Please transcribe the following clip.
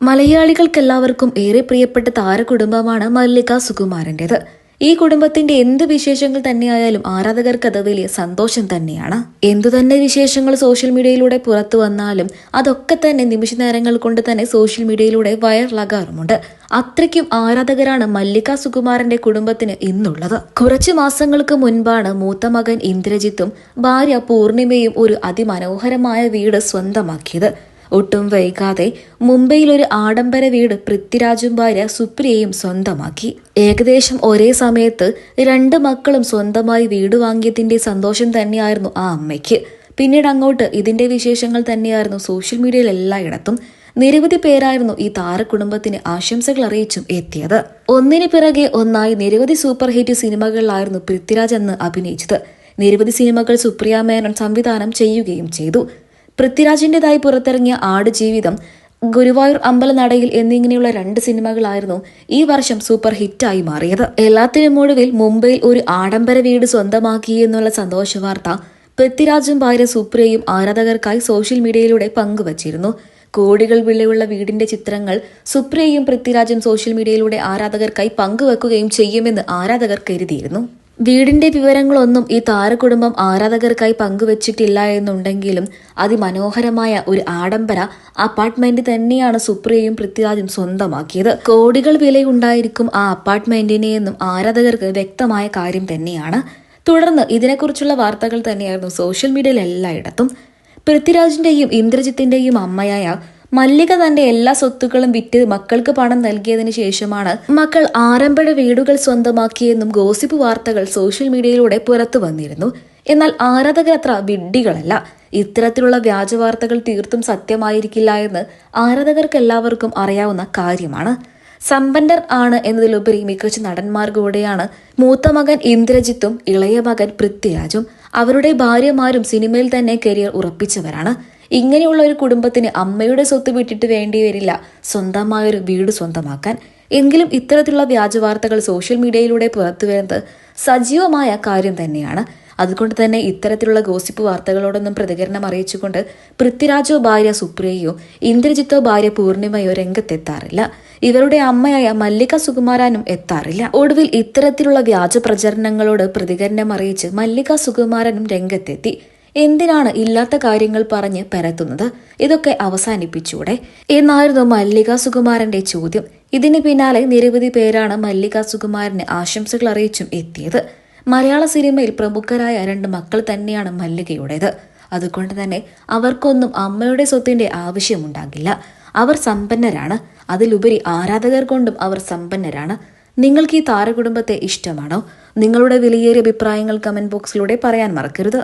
മലയാളികൾക്കെല്ലാവർക്കും ഏറെ പ്രിയപ്പെട്ട താരകുടുംബമാണ് മല്ലിക സുകുമാരന്റെത് ഈ കുടുംബത്തിന്റെ എന്ത് വിശേഷങ്ങൾ തന്നെയായാലും ആരാധകർക്ക് അത് വലിയ സന്തോഷം തന്നെയാണ്. എന്തുതന്നെ വിശേഷങ്ങൾ സോഷ്യൽ മീഡിയയിലൂടെ പുറത്തു വന്നാലും അതൊക്കെ തന്നെ നിമിഷ നേരങ്ങൾ കൊണ്ട് തന്നെ സോഷ്യൽ മീഡിയയിലൂടെ വൈറലാകാറുമുണ്ട്. അത്രയ്ക്കും ആരാധകരാണ് മല്ലിക സുകുമാരന്റെ കുടുംബത്തിന് ഇന്നുള്ളത്. കുറച്ചു മാസങ്ങൾക്ക് മുൻപാണ് മൂത്ത മകൻ ഇന്ദ്രജിത്തും ഭാര്യ പൂർണിമയും ഒരു അതിമനോഹരമായ വീട് സ്വന്തമാക്കിയത്. ഒട്ടും വൈകാതെ മുംബൈയിൽ ഒരു ആഡംബര വീട് പൃഥ്വിരാജും ഭാര്യ സുപ്രിയയും സ്വന്തമാക്കി. ഏകദേശം ഒരേ സമയത്ത് രണ്ട് മക്കളും സ്വന്തമായി വീട് വാങ്ങിയതിന്റെ സന്തോഷം തന്നെയായിരുന്നു ആ അമ്മയ്ക്ക്. പിന്നീട് അങ്ങോട്ട് ഇതിന്റെ വിശേഷങ്ങൾ തന്നെയായിരുന്നു സോഷ്യൽ മീഡിയയിൽ എല്ലായിടത്തും. നിരവധി പേരായിരുന്നു ഈ താര കുടുംബത്തിന് ആശംസകൾ അറിയിച്ചും എത്തിയത്. ഒന്നിനു പിറകെ ഒന്നായി നിരവധി സൂപ്പർ ഹിറ്റ് സിനിമകളിലായിരുന്നു പൃഥ്വിരാജ് എന്ന് അഭിനയിച്ചത്. നിരവധി സിനിമകൾ സുപ്രിയ മേനോൻ സംവിധാനം ചെയ്യുകയും ചെയ്തു. പൃഥ്വിരാജിന്റെതായി പുറത്തിറങ്ങിയ ആട് ജീവിതം ഗുരുവായൂർ അമ്പലനടയിൽ എന്നിങ്ങനെയുള്ള രണ്ട് സിനിമകളായിരുന്നു ഈ വർഷം സൂപ്പർ ഹിറ്റായി മാറിയത്. എല്ലാത്തിനും ഒടുവിൽ മുംബൈയിൽ ഒരു ആഡംബര വീട് സ്വന്തമാക്കി എന്നുള്ള സന്തോഷ വാർത്ത പൃഥ്വിരാജും ഭാര്യ സുപ്രിയയും ആരാധകർക്കായി സോഷ്യൽ മീഡിയയിലൂടെ പങ്കുവച്ചിരുന്നു. കോടികൾ വിലയുള്ള വീടിന്റെ ചിത്രങ്ങൾ സുപ്രിയയും പൃഥ്വിരാജും സോഷ്യൽ മീഡിയയിലൂടെ ആരാധകർക്കായി പങ്കുവെക്കുകയും ചെയ്യുമെന്ന് ആരാധകർ കരുതിയിരുന്നു. വീടിന്റെ വിവരങ്ങളൊന്നും ഈ താരകുടുംബം ആരാധകർക്കായി പങ്കുവച്ചിട്ടില്ല എന്നുണ്ടെങ്കിലും അതിമനോഹരമായ ഒരു ആഡംബര അപ്പാർട്ട്മെന്റ് തന്നെയാണ് സുപ്രിയയും പൃഥ്വിരാജും സ്വന്തമാക്കിയത്. കോടികൾ വിലയുണ്ടായിരിക്കും ആ അപ്പാർട്ട്മെന്റിനെ എന്നും ആരാധകർക്ക് വ്യക്തമായ കാര്യം തന്നെയാണ്. തുടർന്ന് ഇതിനെക്കുറിച്ചുള്ള വാർത്തകൾ തന്നെയായിരുന്നു സോഷ്യൽ മീഡിയയിൽ എല്ലായിടത്തും. പൃഥ്വിരാജിന്റെയും ഇന്ദ്രജിത്തിന്റെയും അമ്മയായ മല്ലിക തന്റെ എല്ലാ സ്വത്തുക്കളും വിറ്റ് മക്കൾക്ക് പണം നൽകിയതിനു ശേഷമാണ് മക്കൾ ആരംഭഴ വീടുകൾ സ്വന്തമാക്കിയെന്നും ഗോസിപ്പ് വാർത്തകൾ സോഷ്യൽ മീഡിയയിലൂടെ പുറത്തു വന്നിരുന്നു. എന്നാൽ ആരാധകർ അത്ര വിഡ്ഢികളല്ല. ഇത്തരത്തിലുള്ള വ്യാജ വാർത്തകൾ തീർത്തും സത്യമായിരിക്കില്ല എന്ന് ആരാധകർക്കെല്ലാവർക്കും അറിയാവുന്ന കാര്യമാണ്. സമ്പന്നർ ആണ് എന്നതിലുപരി മികച്ച നടന്മാർ കൂടെയാണ് മൂത്ത മകൻ ഇന്ദ്രജിത്തും ഇളയ മകൻ പൃഥ്വിരാജും. അവരുടെ ഭാര്യമാരും സിനിമയിൽ തന്നെ കരിയർ ഉറപ്പിച്ചവരാണ്. ഇങ്ങനെയുള്ള ഒരു കുടുംബത്തിന് അമ്മയുടെ സ്വത്ത് വിട്ടിട്ട് വേണ്ടി വരില്ല. സ്വന്തമായൊരു വീട് സ്വന്തമാക്കാൻ. എങ്കിലും ഇത്തരത്തിലുള്ള വ്യാജ വാർത്തകൾ സോഷ്യൽ മീഡിയയിലൂടെ പുറത്തു വരുന്നത് സജീവമായ കാര്യം തന്നെയാണ്. അതുകൊണ്ട് തന്നെ ഇത്തരത്തിലുള്ള ഗോസിപ്പ് വാർത്തകളോടൊന്നും പ്രതികരണം അറിയിച്ചുകൊണ്ട് പൃഥ്വിരാജോ ഭാര്യ സുപ്രിയയോ ഇന്ദ്രജിത്തോ ഭാര്യ പൂർണിമയോ രംഗത്തെത്താറില്ല. ഇവരുടെ അമ്മയായ മല്ലിക സുകുമാരനും എത്താറില്ല. ഒടുവിൽ ഇത്തരത്തിലുള്ള വ്യാജ പ്രചരണങ്ങളോട് പ്രതികരണം അറിയിച്ച് മല്ലിക സുകുമാരനും രംഗത്തെത്തി. എന്തിനാണ് ഇല്ലാത്ത കാര്യങ്ങൾ പറഞ്ഞ് പരത്തുന്നത്? ഇതൊക്കെ അവസാനിപ്പിച്ചൂടെ. എന്നായിരുന്നു മല്ലിക സുകുമാരന്റെ ചോദ്യം. ഇതിന് പിന്നാലെ നിരവധി പേരാണ് മല്ലിക സുകുമാരന് ആശംസകൾ അറിയിച്ചും എത്തിയത്. മലയാള സിനിമയിൽ പ്രമുഖരായ രണ്ട് മക്കൾ തന്നെയാണ് മല്ലികയുടേത്. അതുകൊണ്ട് തന്നെ അവർക്കൊന്നും അമ്മയുടെ സ്വത്തിന്റെ ആവശ്യമുണ്ടാകില്ല. അവർ സമ്പന്നരാണ്. അതിലുപരി ആരാധകർ കൊണ്ടും അവർ സമ്പന്നരാണ്. നിങ്ങൾക്ക് ഈ താരകുടുംബത്തെ ഇഷ്ടമാണോ? നിങ്ങളുടെ വിലയേറിയ അഭിപ്രായങ്ങൾ കമന്റ് ബോക്സിലൂടെ പറയാൻ മറക്കരുത്.